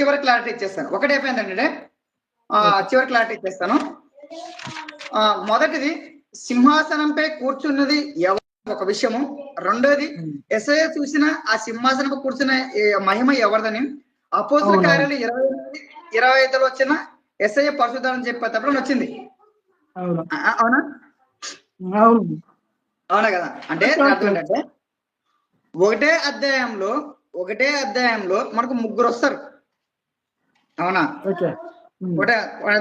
చివరి క్లారిటీ ఇచ్చేస్తాను. ఒకటి అయిపోయిందంటే ఆ, చివరి క్లారిటీ ఇచ్చేస్తాను. ఆ, మొదటిది సింహాసనంపై కూర్చున్నది ఎవరు? ఒక విషయము. రెండోది ఎస్ఐ చూసిన ఆ సింహాసనం కూర్చున్న మహిమ ఎవరిదని? అపోజిట్. కార్యాలు ఇరవై ఇరవై ఐదులో వచ్చిన ఎస్ఐ పరిశుద్ధాలని చెప్పేటప్పుడు వచ్చింది. అవును. అవునా? కదా? అంటే ఏంటంటే ఒకటే అధ్యాయంలో ఒకటే అధ్యాయంలో మనకు ముగ్గురు వస్తారు. అవునా. ఒకటే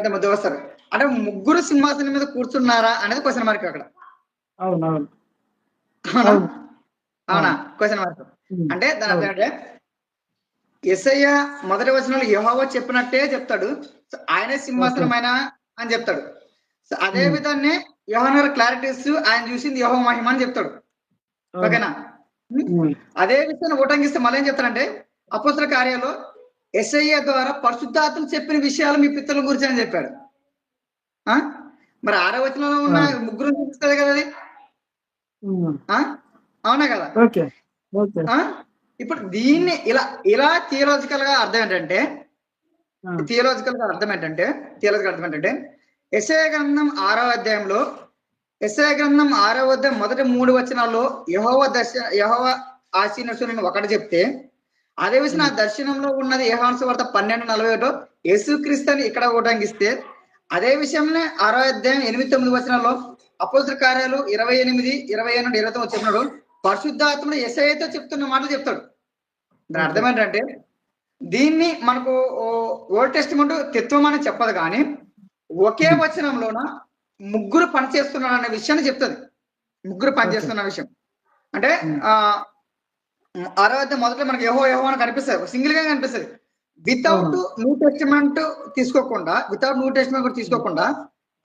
ముగ్గురు వస్తారు అంటే ముగ్గురు సింహాసనం మీద కూర్చున్నారా అనేది క్వశ్చన్ మార్క్ అక్కడ. అవును? Question mark. అంటే దాని అర్థం ఏంటంటే ఎస్ఐయ మొదటి వచనంలో యెహోవా చెప్పినట్టే చెప్తాడు. సో ఆయనే సింహాసనమైన అని చెప్తాడు. సో అదే. విధాన్ని యోహన్ క్లారిటీస్ ఆయన చూసింది యహో మహిమ అని చెప్తాడు. ఓకేనా. అదే విషయాన్ని ఉటంకిస్తే మళ్ళీ ఏం చెప్తారంటే అపోసల కార్యాలు ఎస్ఐఏ ద్వారా పరిశుద్ధాత్మ చెప్పిన విషయాలు మీ పిత్తల గురించి అని చెప్పాడు. ఆ? మరి ఆరో వచనంలో ఉన్న. ముగ్గురు చూపిస్తుంది కదా అది? అవునా కదా? ఇప్పుడు దీన్ని ఇలా ఇలా థియలాజికల్గా అర్థం ఏంటంటే. థియలాజికల్గా అర్థం ఏంటంటే థియలాజికల్ అర్థం ఏంటంటే ఎస్ఐ గ్రంథం ఆరో అధ్యాయంలో ఎస్ఐ గ్రంథం ఆరో అధ్యాయం మొదటి మూడు వచనాల్లో యహోవ దర్శ యహోవ ఆశీనసుని ఒకటి చెప్తే అదే విషయం ఆ దర్శనంలో ఉన్నది యహాంశ వార్త పన్నెండు నలభై ఒకటో. యేసుక్రీస్తు అని ఇక్కడ ఉటంకిస్తే అదే విషయంలో ఆరో అధ్యాయం ఎనిమిది తొమ్మిది వచనాల్లో అపోజిట్ కార్యాలు ఇరవై ఎనిమిది ఇరవై ఎనిమిది ఇరవై తొమ్మిది చెప్పినాడు. పరిశుద్ధాత్మడు ఎస్ఐతో చెప్తున్న మాటలు చెప్తాడు. దాని అర్థం ఏంటంటే దీన్ని మనకు ఓల్డ్ టెస్టిమెంట్ తత్వం అని చెప్పదు కానీ ఒకే వచనంలోన ముగ్గురు పని చేస్తున్నారు అనే విషయాన్ని చెప్తుంది. ముగ్గురు పని చేస్తున్న విషయం. అంటే ఆ ఆరో అధ్యాయం మొదట్లో మనకి యహో యహో అని కనిపిస్తుంది. సింగిల్గా కనిపిస్తుంది. వితౌట్ న్యూ టెస్టిమెంట్ తీసుకోకుండా వితౌట్ న్యూ టెస్టిమెంట్ కూడా తీసుకోకుండా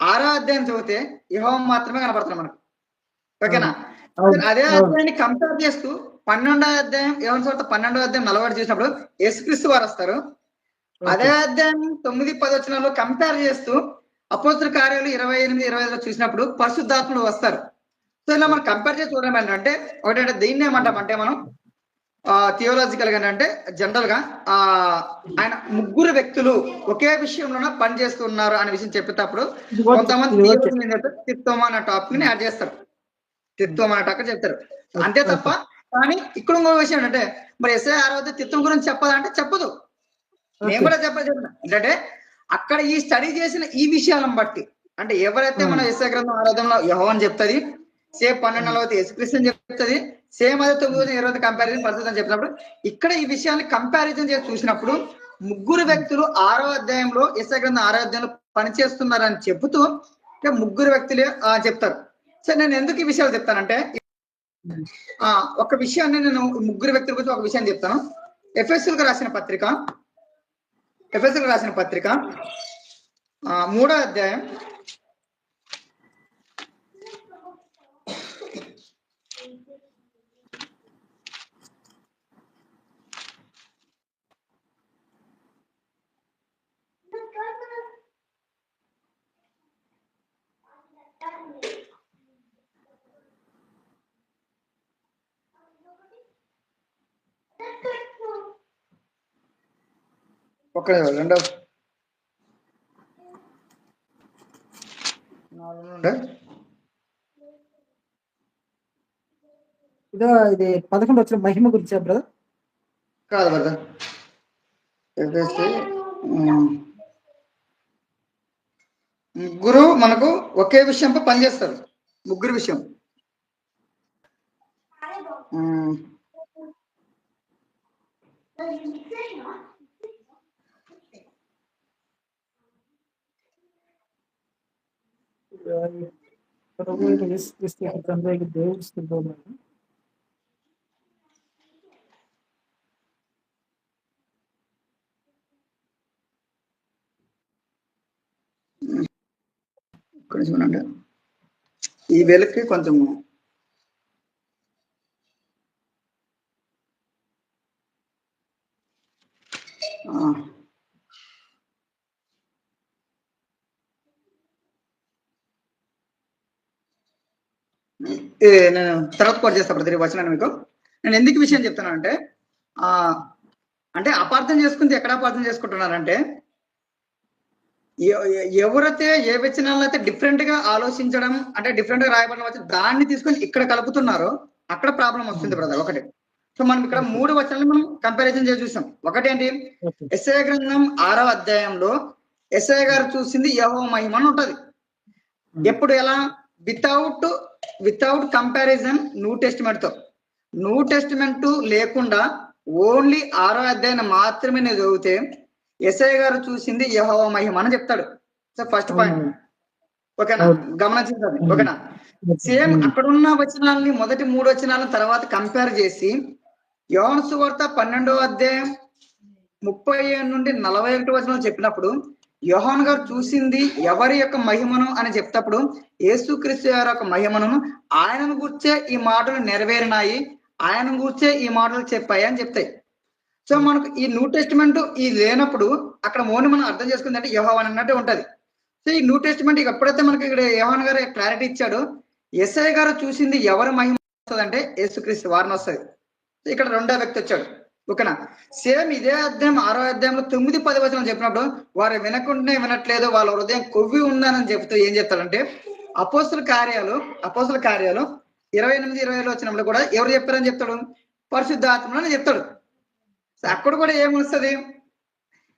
ఆరో అధ్యాయం చదివితే యహో మాత్రమే కనపడుతుంది మనకు. ఓకేనా. అదే. అధ్యాయాన్ని కంపేర్ చేస్తూ పన్నెండో అధ్యాయం ఏమని చోట పన్నెండో అధ్యాయం నలభై చూసినప్పుడు యేసుక్రీస్తు వారు వస్తారు. అదే అధ్యాయం తొమ్మిది పది వచనాల్లో కంపేర్ చేస్తూ అపోస్తుల కార్యాలు ఇరవై ఎనిమిది ఇరవై ఐదులో చూసినప్పుడు పరిశుద్ధాత్మలు వస్తారు. సో ఇలా మనం కంపేర్ చేసి చూడడం ఏంటంటే ఒకటంటే దీన్ని ఏమంటామంటే మనం థియోలాజికల్గా అంటే జనరల్గా ఆ ఆయన ముగ్గురు వ్యక్తులు ఒకే విషయంలోనే పని చేస్తున్నారు అనే విషయం చెప్పేటప్పుడు. కొంతమంది తిత్వం అనే టాపిక్ని యాడ్ చేస్తారు. తిత్వం అనే టాపిక్ చెప్తారు. అంతే తప్ప కానీ ఇక్కడ ఇంకో విషయం ఏంటంటే మరి ఎస్ఐ ఆరవద్ద తిత్వం గురించి చెప్పదంటే చెప్పదు. నేను కూడా చెప్పదు ఏంటంటే అక్కడ ఈ స్టడీ చేసిన ఈ విషయాలను బట్టి అంటే ఎవరైతే మన ఎస్ఐ గ్రంథం ఆరాధనలో యహో అని చెప్తుంది సేమ్ పన్నెండు నలభై యేసుక్రీస్తు అని చెప్తుంది సేమ్ అదే తొమ్మిది వందల ఇరవై కంపారిజన్ పరిస్థితి అని చెప్పినప్పుడు ఇక్కడ ఈ విషయాన్ని కంపారిజన్ చేసి చూసినప్పుడు ముగ్గురు వ్యక్తులు ఆరో అధ్యాయంలో ఎస్ఐ గ్రంథం ఆరో అధ్యాయంలో పనిచేస్తున్నారని చెబుతూ ముగ్గురు వ్యక్తులే చెప్తారు. సరే నేను ఎందుకు ఈ విషయాలు చెప్తానంటే ఆ ఒక విషయాన్ని నేను ముగ్గురు వ్యక్తుల గురించి ఒక విషయాన్ని చెప్తాను. ఎఫ్ఎస్ఎల్ రాసిన పత్రిక ఎఫ్ఎస్ఎల్ రాసిన పత్రిక ఆ, మూడో అధ్యాయం ఒక్క రెండో నాలుగు నుండి. ఇదో ఇది పదకొండు వచ్చిన మహిమ గురించి బ్రదర్ కాదు బ్రదర్ ముగ్గురు మనకు ఒకే విషయంపై పనిచేస్తారు ముగ్గురు విషయం. ప్రభు అయిన యేసుక్రీస్తు యొక్క దేవుడి స్థితిలో ఈ వెలుగుకి కొంచెము ఆ. ఏ, నేను తర్వాత కోట్ చేస్తా ప్రతి వచనాన్ని మీకు. నేను ఎందుకు విషయం చెప్తానంటే ఆ అంటే అపార్థం చేసుకుంది ఎక్కడ అపార్థం చేసుకుంటున్నారంటే ఎవరైతే ఏ వచనాలను అయితే డిఫరెంట్గా ఆలోచించడం అంటే డిఫరెంట్గా రాయబడిన వచ్చి దాన్ని తీసుకొని ఇక్కడ కలుపుతున్నారో అక్కడ ప్రాబ్లం వస్తుంది బ్రదర్ ఒకటి. సో మనం ఇక్కడ మూడు వచనాలు మనం కంపారిజన్ చేసి చూసాం. ఒకటేంటి ఓకే ఎస్ఐ గ్రంథం ఆరవ అధ్యాయంలో ఎస్ఐ గారు చూసింది యహో మహిమ అని ఉంటది. ఎప్పుడు ఎలా? వితౌట్ వితౌట్ కంపారిజన్ న్యూ టెస్టిమెంట్తో. న్యూ టెస్టిమెంట్ లేకుండా ఓన్లీ ఆరో అధ్యాయం మాత్రమే నేను చదివితే ఎస్ఐ గారు చూసింది యహో మహిమ అని చెప్తాడు. సో ఫస్ట్ పాయింట్ ఓకేనా. గమనించాలి ఓకేనా? సేమ్ అక్కడున్న వచనాలని మొదటి మూడు వచనాలను తర్వాత కంపేర్ చేసి యోహన్ సువార్త పన్నెండో అధ్యాయం ముప్పై ఏడు నుండి నలభై ఒకటి వచనం చెప్పినప్పుడు యోహాన్ గారు చూసింది ఎవరి యొక్క మహిమను అని చెప్తప్పుడు యేసుక్రీస్తు గారి యొక్క మహిమను ఆయనను గూర్చే ఈ మాటలు నెరవేరినాయి ఆయన కూర్చే ఈ మాటలు చెప్పాయి అని చెప్తాయి. సో మనకు ఈ న్యూ టెస్టిమెంట్ ఈ లేనప్పుడు అక్కడ మోని మనం అర్థం చేసుకుందంటే అంటే అన్నట్టు ఉంటది. సో ఈ న్యూ టెస్టిమెంట్ ఇక ఎప్పుడైతే మనకి ఇక్కడ యోహాన్ గారు క్లారిటీ ఇచ్చాడు ఎస్ఐ గారు చూసింది ఎవరి మహిమ వస్తుంది అంటే యేసుక్రీస్తు వారిని వస్తుంది. ఇక్కడ రెండో వ్యక్తి వచ్చాడు. ఓకేనా? సేమ్ ఇదే అధ్యాయం ఆరో అధ్యాయంలో తొమ్మిది పది వచనం చెప్పినప్పుడు వారు వినకుండానే వినట్లేదు వాళ్ళ హృదయం కొవ్వి ఉందని చెప్తూ ఏం చెప్తాడంటే అపోస్తుల కార్యాలు అపోస్తుల కార్యాలు ఇరవై ఎనిమిది ఇరవై ఏళ్ళు వచ్చినప్పుడు కూడా ఎవరు చెప్పారని చెప్తాడు? పరిశుద్ధాత్మ అని చెప్తాడు అక్కడ కూడా ఏమొస్తుంది?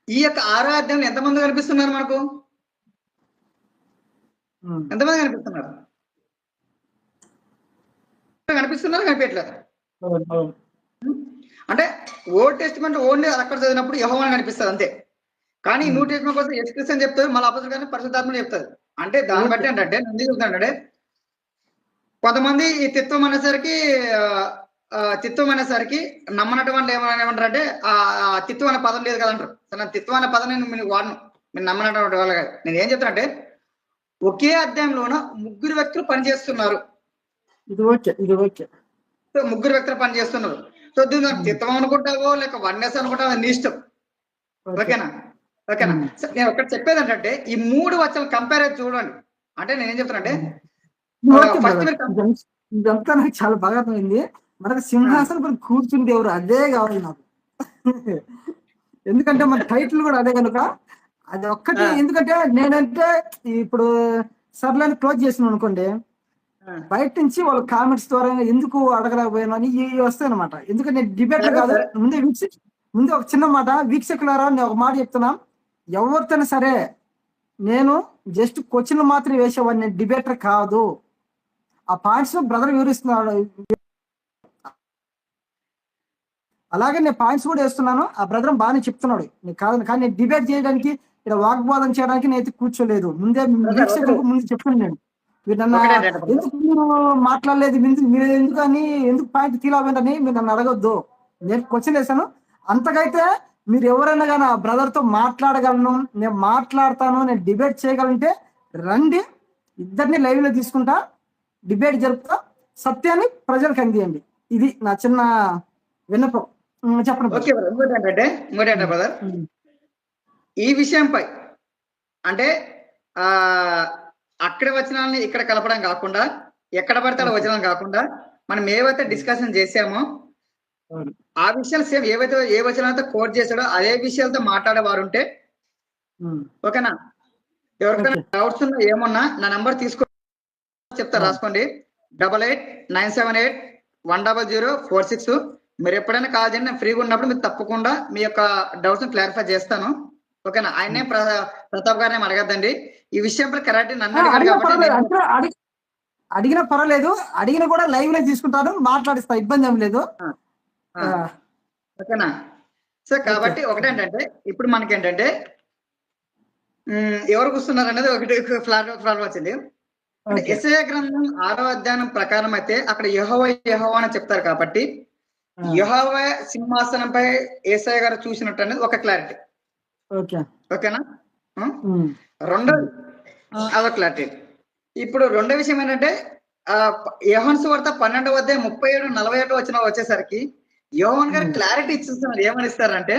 ఈ యొక్క ఆరో అధ్యాయంలో ఎంతమంది కనిపిస్తున్నారు మనకు. ఎంతమంది కనిపిస్తున్నారు? కనిపిస్తున్నారు అవును. అంటే ఓల్డ్ టెస్ట్మెంట్ ఓన్లీ అక్కడ చదివినప్పుడు యహోవని కనిపిస్తుంది అంతే. కానీ న్యూ టెస్ట్మెంట్ కోసం ఎక్స్క్రిస్ అని చెప్తారు మళ్ళీ అపోజిట్ కానీ పరిశుద్ధాత్మని చెప్తారు. అంటే దాన్ని బట్టి ఏంటంటే నేను ఎందుకు చెప్తానంటే కొంతమంది ఈ తిత్వం అనేసరికి తిత్వం అనేసరికి నమ్మనటువంటి ఏమని ఏమంటారంటే ఆ ఆ తిత్వం అనే పదం లేదు కదంటారు సరే నా తిత్వం అనే పదం నేను మీకు వాడను. మీరు నమ్మనటువంటి వాళ్ళు కాదు. నేను ఏం చెప్తానంటే ఒకే అధ్యాయంలోన ముగ్గురు వ్యక్తులు పనిచేస్తున్నారు. ఇది ఓకే ఇది ఓకే. సో ముగ్గురు వ్యక్తులు పనిచేస్తున్నారు. సో దీన్ని తిత్వం అనుకుంటావో లేక వన్నెస్ అనుకుంటావో నీ ఇష్టం. ఓకే. ఓకేనా? ఓకేనా? నేను ఒకటి చెప్పేది ఏంటంటే ఈ మూడు వచ్చలు కంపేర్ అయితే చూడండి. అంటే నేను ఏం చెప్తానంటే ఇదంతా- నాకు చాలా బాగా అర్థమైంది. మనకు సింహాసనం కూర్చుంది ఎవరు అదే కావాలి నాకు. ఎందుకంటే మన టైటిల్ కూడా అదే కనుక. అది ఒక్కటి. ఎందుకంటే నేనంటే ఇప్పుడు సర్లేని క్లోజ్ చేసిన అనుకోండి. బయట నుంచి వాళ్ళ కామెంట్స్ ద్వారా ఎందుకు అడగలేకపోయాను అని ఇవి వస్తాయి అనమాట ఎందుకంటే నేను డిబేట్ కాదు. ముందు వీక్ష ముందు ఒక చిన్న మాట. వీక్షకులారా నేను ఒక మాట చెప్తున్నా. ఎవరితోనే సరే నేను జస్ట్ క్వశ్చన్ మాత్రం వేసేవాడిని. నేను డిబేటర్ కాదు. ఆ పాయింట్స్ బ్రదర్ వివరిస్తున్నాడు. అలాగే నేను పాయింట్స్ కూడా వేస్తున్నాను. ఆ బ్రదర్ బాగానే చెప్తున్నాడు. నీకు కాదు కానీ నేను డిబేట్ చేయడానికి ఇక్కడ వాగ్వాదం చేయడానికి నేను అయితే కూర్చోలేదు. ముందే వీక్షకులకు ముందు చెప్పాను నేను. మీరు నన్ను. ఎందుకు మీరు మాట్లాడలేదు? మీరు ఎందుకు అని ఎందుకు పాయింట్ తీలావేంటని మీరు నన్ను అడగొద్దు. నేను క్వశ్చన్ వేసాను అంతకైతే మీరు ఎవరైనా కానీ ఆ బ్రదర్తో మాట్లాడగలను నేను మాట్లాడతాను నేను డిబేట్ చేయగలంటే రండి ఇద్దరిని లైవ్లో తీసుకుంటా డిబేట్ జరుపుతా సత్యాన్ని ప్రజలకు అందియండి. ఇది నా చిన్న విన్నపం. చెప్పండి బ్రదర్ ఈ విషయంపై అంటే ఆ అక్కడ వచనాలని ఇక్కడ కలపడం కాకుండా ఎక్కడ పడితే అక్కడ వచనం కాకుండా మనం ఏవైతే డిస్కషన్ చేసామో. ఆ విషయాలు సేమ్ ఏవైతే ఏ వచనాలతో కోట్ చేశాడో అదే విషయాలతో మాట్లాడేవారు ఉంటే ఓకేనా? ఎవరికైనా డౌట్స్ ఉన్నా ఏమన్నా నా నంబర్ తీసుకో చెప్తా రాసుకోండి. Double eight nine seven eight one double zero four six మీరు ఎప్పుడైనా కాల్ చేయండి నేను ఫ్రీగా ఉన్నప్పుడు మీరు తప్పకుండా మీ యొక్క డౌట్స్ క్లారిఫై చేస్తాను. ఓకేనా? ఆయనే ప్ర- ప్రతాప్ గారిని అడగద్దండి. ఈ విషయంపై కరెక్ట్ నన్ను అడిగినా పర్వాలేదు. అడిగినా కూడా లైవ్లో తీసుకుంటాను. మాట్లాడిస్తా ఇబ్బంది ఏం లేదు. ఓకేనా? సో కాబట్టి ఒకటేంటంటే ఇప్పుడు మనకేంటంటే ఉమ్, ఎవరు కూర్చున్నారు అనేది ఒకటి ఫ్లాట్ ఫ్లాట్ వచ్చింది. ఎస్ఐ గ్రంథం ఆరో అధ్యాయం ప్రకారం అయితే అక్కడ యహోవ యహోవ అని చెప్తారు కాబట్టి యహోవ సింహాసనంపై ఏసఐ గారు చూసినట్టు అనేది ఒక క్లారిటీ. ఓకేనా? రెండోది అదొక క్లారిటీ ఇప్పుడు రెండో విషయం ఏంటంటే ఆ యోహన్ సువార్త పన్నెండు వద్ద ముప్పై ఏడు నలభై ఒకటి వచ్చిన వచ్చేసరికి యోహన్ గారు. క్లారిటీ ఇచ్చిస్తున్నారు ఏమని ఇస్తారంటే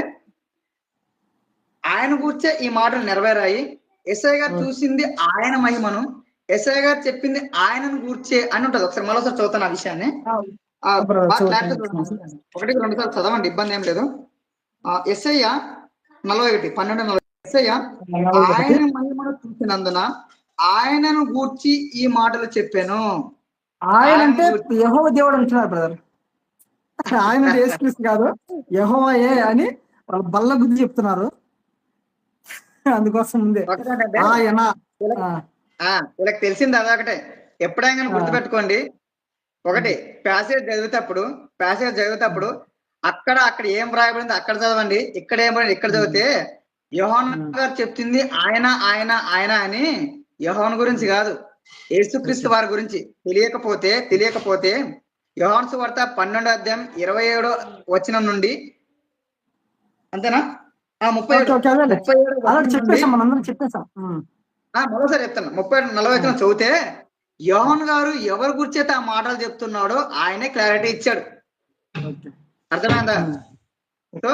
ఆయన కూర్చే ఈ మాటలు నెరవేరాయి. ఎస్ఐ గారు. చూసింది ఆయన మహిమను ఎస్ఐ గారు చెప్పింది ఆయనను కూర్చే అని ఉంటది. ఒకసారి మరోసారి చదువుతాను ఆ విషయాన్ని. ఒకటికి రెండు సార్లు చదవండి ఇబ్బంది ఏం లేదు. ఎస్ఐ నలభై ఒకటి పన్నెండు నలభై ఆయన మహిమను చూసినందున ఆయనను గూర్చి ఈ మాటలు చెప్పాను. ఆయన అంటే యహోవ దేవుడు అంటున్నారు బ్రదర్. ఆయన యేసుక్రీస్తు కాదు యహోవయే అని వాళ్ళు బల్ల గుద్ది చెప్తున్నారు. అందుకోసం ఆయన ఆ, వీళ్ళకి తెలిసింది అదొకటే ఎప్పుడైనా గుర్తుపెట్టుకోండి. ఒకటి ప్యాసేజ్ చదివేటప్పుడు ప్యాసేజ్ చదివేటప్పుడు అక్కడ అక్కడ ఏం రాయబడింది అక్కడ చదవండి. ఇక్కడ ఏం రాయబడింది ఇక్కడ చదివితే యోహాన్ గారు చెప్తుంది ఆయన ఆయన ఆయన అని యోహాన్ గురించి కాదు. యేసుక్రీస్తు వారి గురించి తెలియకపోతే తెలియకపోతే యోహాన్ సువార్త పన్నెండో అధ్యాయం ఇరవై ఏడో వచనం నుండి అంతేనా? ఆ ముప్పై ముప్పై ఏడు మరోసారి చెప్తాను ముప్పై నలభై వచ్చిన చదివితే యోహన్ గారు ఎవరి గురించి ఆ మాటలు చెప్తున్నాడో ఆయనే క్లారిటీ ఇచ్చాడు. అర్థమైందా? సో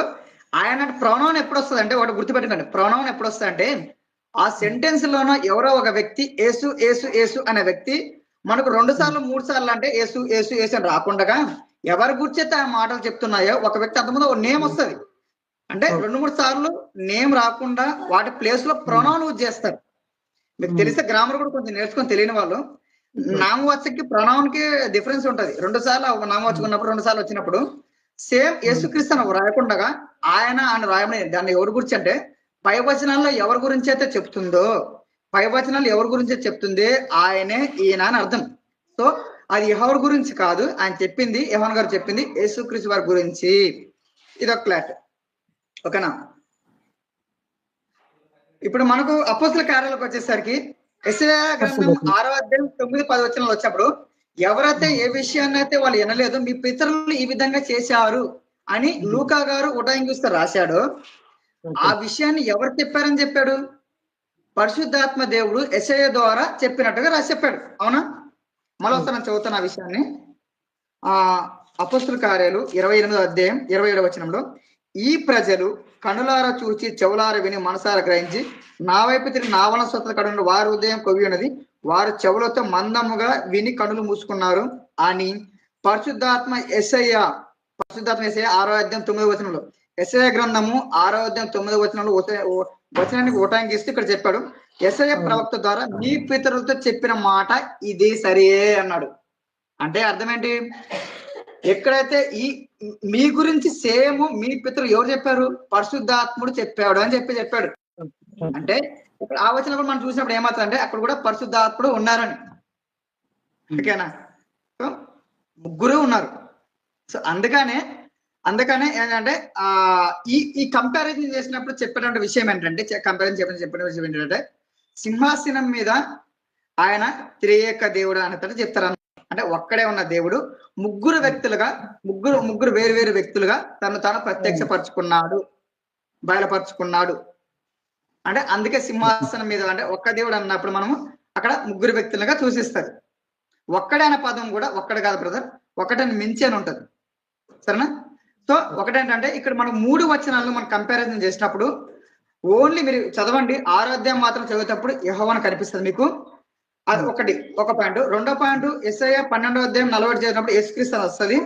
ఆయన ప్రొనౌన్ ఎప్పుడు వస్తుంది అంటే ఒకటి గుర్తుపెట్టుకోండి. ప్రొనౌన్ ఎప్పుడు వస్తుంది అంటే ఆ సెంటెన్స్ లోన ఎవరో ఒక వ్యక్తి ఏసు ఏసు ఏసు అనే వ్యక్తి మనకు రెండు సార్లు మూడు సార్లు అంటే ఏసు ఏసు ఏసు అని రాకుండా ఎవరి గురించి ఆ మాటలు చెప్తున్నాయో ఒక వ్యక్తి అంతకుముందు ఒక నేమ్ వస్తుంది. అంటే రెండు మూడు సార్లు నేమ్ రాకుండా వాటి ప్లేస్లో ప్రొనౌన్ యూజ్ చేస్తారు. మీకు తెలిస్తే గ్రామర్ కూడా కొంచెం నేర్చుకొని తెలియని వాళ్ళు. నామవాచకి ప్రొనౌన్కి డిఫరెన్స్ ఉంటది. రెండు సార్లు నామవాచకం ఉన్నప్పుడు రెండు సార్లు వచ్చినప్పుడు సేమ్ యేసుక్రీస్తు అని రాయకుండా ఆయన అని రాయమని దాన్ని ఎవరి గురించి అంటే పై వచనాల్లో ఎవరి గురించి అయితే చెప్తుందో పై వచనాలు ఎవరి గురించి చెప్తుంది ఆయనే ఈయన అని అర్థం. సో అది ఎవరి గురించి కాదు ఆయన చెప్పింది యహోన్ గారు చెప్పింది యేసుక్రీస్తు వారి గురించి. ఇది ఒక క్లాట్ ఓకేనా? ఇప్పుడు మనకు అపోస్తుల కార్యాలకు వచ్చేసరికి ఎస్ఐ గ్రంథం ఆరో అధ్యాయం తొమ్మిది పది వచ్చినప్పుడు ఎవరైతే ఏ విషయాన్ని అయితే వాళ్ళు వినలేదు మీ పితరులు ఈ విధంగా చేశారు అని లూకా గారు ఉటాయింగిస్తూ రాశాడు. ఆ విషయాన్ని ఎవరు చెప్పారని చెప్పాడు? పరిశుద్ధాత్మ దేవుడు ఎస్ఐ ద్వారా చెప్పినట్టుగా రాసి చెప్పాడు. అవునా? మరోసారి నేను చదువుతాను ఆ విషయాన్ని. ఆ అపస్తుల కార్యాలు ఇరవై ఎనిమిదో అధ్యాయం ఇరవై ఏడవ వచనంలో ఈ ప్రజలు కనులార చూచి చెవులార విని మనసార గ్రహించి నా వైపు తిరిగి నా వలన స్వతల కడును వారి ఉదయం కొవ్వి ఉన్నది వారు చెవులతో మందముగా విని కనులు మూసుకున్నారు. అని పరిశుద్ధాత్మ ఎస్ఐయ పరిశుద్ధాత్మ ఎస్ఐ ఆరో అధ్యాయం తొమ్మిదో వచనంలో. ఎస్ఐ గ్రంథము ఆరో అధ్యాయం తొమ్మిదో వచనంలో వచనానికి ఉటాంకిస్తూ ఇక్కడ చెప్పాడు. ఎస్ఐ ప్రవక్త ద్వారా మీ పితరులతో చెప్పిన మాట ఇది సరే అన్నాడు. అంటే అర్థం ఏంటి ఎక్కడైతే ఈ మీ గురించి సేమ్ మీ పితరులు ఎవరు చెప్పారు? పరిశుద్ధాత్ముడు చెప్పాడు అని చెప్పి చెప్పాడు. అంటే ఇక్కడ ఆ వచనం కూడా మనం చూసినప్పుడు ఏమవుతుంది అంటే అక్కడ కూడా పరిశుద్ధాత్ముడు ఉన్నారని. ఓకేనా? సో ముగ్గురు ఉన్నారు. సో అందుకనే అందుకనే ఏంటంటే ఆ ఈ ఈ కంపారిజన్ చేసినప్పుడు చెప్పేటువంటి విషయం ఏంటంటే కంపారిజన్ చెప్పిన చెప్పిన విషయం ఏంటంటే సింహాసనం మీద ఆయన త్రియేక దేవుడు అనేటట్టు చెప్తారు అంటే ఒక్కడే ఉన్న దేవుడు ముగ్గురు వ్యక్తులుగా ముగ్గురు ముగ్గురు వేరు వేరు వ్యక్తులుగా తను తాను ప్రత్యక్షపరచుకున్నాడు బయలుపరుచుకున్నాడు. అంటే అందుకే సింహాసనం మీద అంటే ఒక్క దేవుడు అన్నప్పుడు మనము అక్కడ ముగ్గురు వ్యక్తులుగా సూచిస్తారు ఒక్కడే అనే పదం కూడా ఒక్కడ కాదు బ్రదర్ ఒకటని మించి అని ఉంటుంది. సరేనా? సో ఒకటేంటంటే ఇక్కడ మనం మూడు వచనాలను మనం కంపారిజన్ చేసినప్పుడు ఓన్లీ మీరు చదవండి ఆరాధ్యం మాత్రం చదివేటప్పుడు యహోవన్ కనిపిస్తుంది మీకు. అది ఒకటి ఒక పాయింట్. రెండో పాయింట్ ఎస్ఐ పన్నెండో అధ్యాయం నలభై చేసినప్పుడు యేసుక్రీస్తు అని వస్తుంది.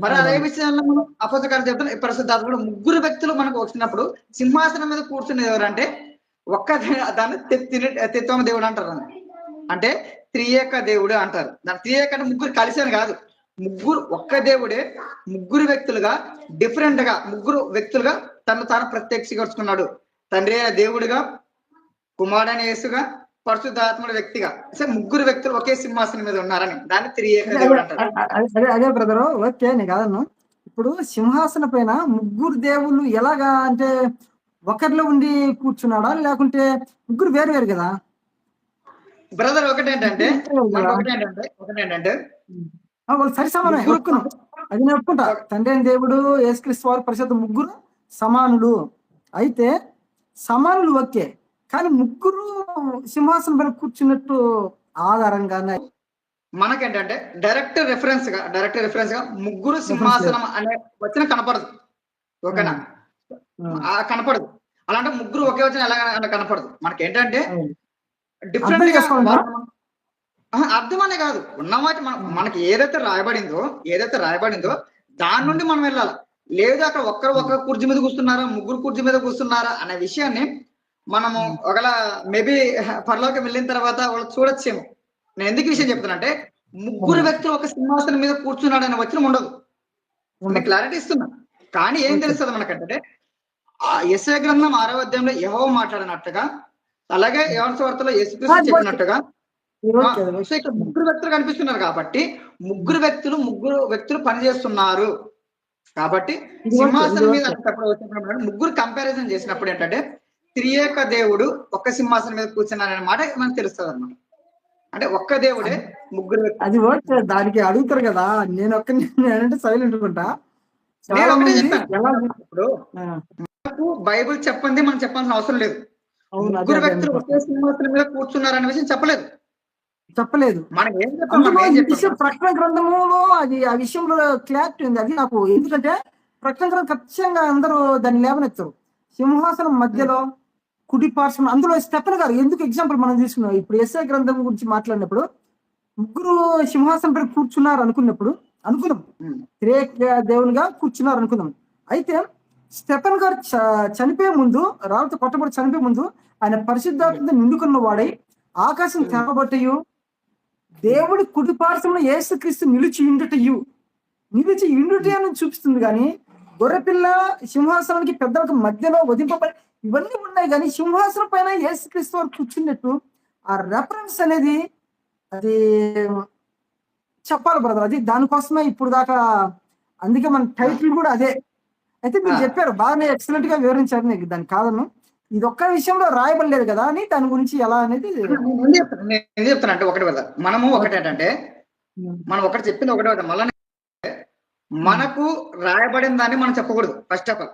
మరి అదే విషయంలో మనం అపోజకాలు చెప్తాం. పరిశుద్ధాత్మ ముగ్గురు వ్యక్తులు మనకు వచ్చినప్పుడు సింహాసనం మీద కూర్చునేది ఎవరంటే ఒక్క దాన్ని తెత్వమ దేవుడు అంటారు. అంటే త్రియేక దేవుడు అంటారు. దాని త్రియేక అంటే ముగ్గురు కలిసి అని కాదు. ముగ్గురు ఒక్క దేవుడే ముగ్గురు వ్యక్తులుగా డిఫరెంట్గా ముగ్గురు వ్యక్తులుగా తను తాను ప్రత్యక్షీకరించుకున్నాడు. తండ్రి అయిన దేవుడిగా కుమారుడైన యేసుగా పరిశుద్ధాత్ముడు వ్యక్తిగా. సో ముగ్గురు వ్యక్తులు ఒకే సింహాసనం మీద ఉన్నారని. దాన్ని అదే బ్రదర్ ఓకే నీ కాదన్ను. ఇప్పుడు సింహాసన పైన ముగ్గురు దేవుళ్ళు ఎలాగా అంటే ఒకరిలో ఉండి కూర్చున్నాడా? లేకుంటే ముగ్గురు వేరు వేరు కదా? బ్రదర్ ఒకటేంటంటే ఒకటేంటంటే వాళ్ళు సరి సమానం ఒప్పుకున్నాం అది నేను ఒప్పుకుంటా. తండ్రి దేవుడు యేసుక్రీస్తు వారు పరిశుద్ధ ముగ్గురు సమానులు. అయితే సమానులు ఓకే కానీ ముగ్గురు సింహాసనం పైన కూర్చున్నట్టు ఆధారంగా మనకేంటంటే డైరెక్ట్ రిఫరెన్స్గా డైరెక్ట్ రిఫరెన్స్గా ముగ్గురు సింహాసనం అనే వచ్చిన కనపడదు. ఓకేనా? కనపడదు. అలాంటి ముగ్గురు ఒకే వచ్చిన ఎలా కనపడదు. మనకి ఏంటంటే డిఫరెంట్ అర్థం గా చేసుకోవాలా? ఆహా, అర్థం అనే కాదు ఉన్నమాట మన మనకి ఏదైతే రాయబడిందో ఏదైతే రాయబడిందో దాని నుండి మనం వెళ్ళాలి? లేదు అక్కడ ఒక్కరు ఒక్క కుర్చీ మీద కూర్చున్నారా? ముగ్గురు కుర్చీ మీద కూర్చున్నారా? అనే విషయాన్ని మనము ఒకవేళ మేబీ పరలోకి వెళ్ళిన తర్వాత వాళ్ళు చూడొచ్చేమో. నేను ఎందుకు విషయం చెప్తున్నా అంటే ముగ్గురు వ్యక్తులు ఒక సింహాసనం మీద కూర్చున్నాడు అనే వచ్చిన ఉండదు. నేను క్లారిటీ ఇస్తున్నా. కానీ ఏం తెలుస్తుంది మనకంటే ఆ ఎస్ఏ గ్రంథం ఆరో అధ్యాయంలో ఎవో మాట్లాడినట్టుగా అలాగే వార్తలో యేసుక్రీస్తు చెప్పినట్టుగా. సో ఇక్కడ ముగ్గురు వ్యక్తులు కనిపిస్తున్నారు కాబట్టి ముగ్గురు వ్యక్తులు ముగ్గురు వ్యక్తులు పనిచేస్తున్నారు. కాబట్టి సింహాసనం మీద ముగ్గురు కంపారిజన్ చేసినప్పుడు ఏంటంటే త్రియేక దేవుడు ఒక్క సింహాసనం మీద కూర్చున్నారనే మాట మనకు తెలుస్తుంది అనమాట అంటే ఒక్క దేవుడే ముగ్గురు అది ఓకే దానికి అడుగుతారు కదా. నేను ఒక్క నేనంటే సైలెంట్ ఉంటా. ఇప్పుడు బైబిల్ చెప్పండి మనం చెప్పాల్సిన అవసరం లేదు. ముగ్గురు వ్యక్తులు ఒకే సింహాసనం మీద కూర్చున్నారనే విషయం చెప్పలేదు. చెప్పలేదు. మనం ఏం ప్రకటన గ్రంథములో అది ఆ విషయంలో క్లారిటీ ఉంది. అది నాకు ఎందుకంటే ప్రకటన గ్రంథం ఖచ్చితంగా అందరూ దాన్ని లేవనెత్తారు. సింహాసనం మధ్యలో కుడి పార్శ్వం అందులో స్టెఫన్ గారు ఎందుకు ఎగ్జాంపుల్ మనం తీసుకున్నాం? ఇప్పుడు ఎస్ఐ గ్రంథం గురించి మాట్లాడినప్పుడు ముగ్గురు సింహాసనం పై కూర్చున్నారు అనుకున్నప్పుడు అనుకున్నాం. ఉమ్. త్రియేక దేవునిగా కూర్చున్నారు అనుకుందాం అయితే స్టెఫన్ గారు చనిపోయే ముందు రాళ్ళతో కొట్టబడి చనిపోయే ముందు ఆయన పరిశుద్ధాత్మతో నిండుకున్న వాడై ఆకాశం తెరబట్టయు దేవుడి కుడి పార్శ్వంలో యేసుక్రీస్తు నిలిచి ఇండుటయు నిలిచి అని చూపిస్తుంది కానీ గొర్రెపిల్ల సింహాసనానికి పెద్దలకు మధ్యలో వదింపబడి ఇవన్నీ ఉన్నాయి కానీ సింహాసనం పైన యేసుక్రీస్తు వారు కూర్చున్నట్టు ఆ రెఫరెన్స్ అనేది అది చెప్పాలి బ్రదర్ అది దానికోసమే ఇప్పుడు దాకా అందుకే మన టైటిల్ కూడా అదే. అయితే మీరు. చెప్పారు బాగానే ఎక్సలెంట్గా వివరించారు నీకు దాని కాదను. ఇది ఒక్క విషయంలో రాయబడలేదు కదా అని దాని గురించి ఎలా అనేది నేను చెప్తాను అంటే ఒకటి కదా మనము ఒకటేంటంటే మనం ఒకటి చెప్పింది ఒకటే కదా మళ్ళీ మనకు రాయబడిన దాన్ని మనం చెప్పకూడదు ఫస్ట్ ఆఫ్ ఆల్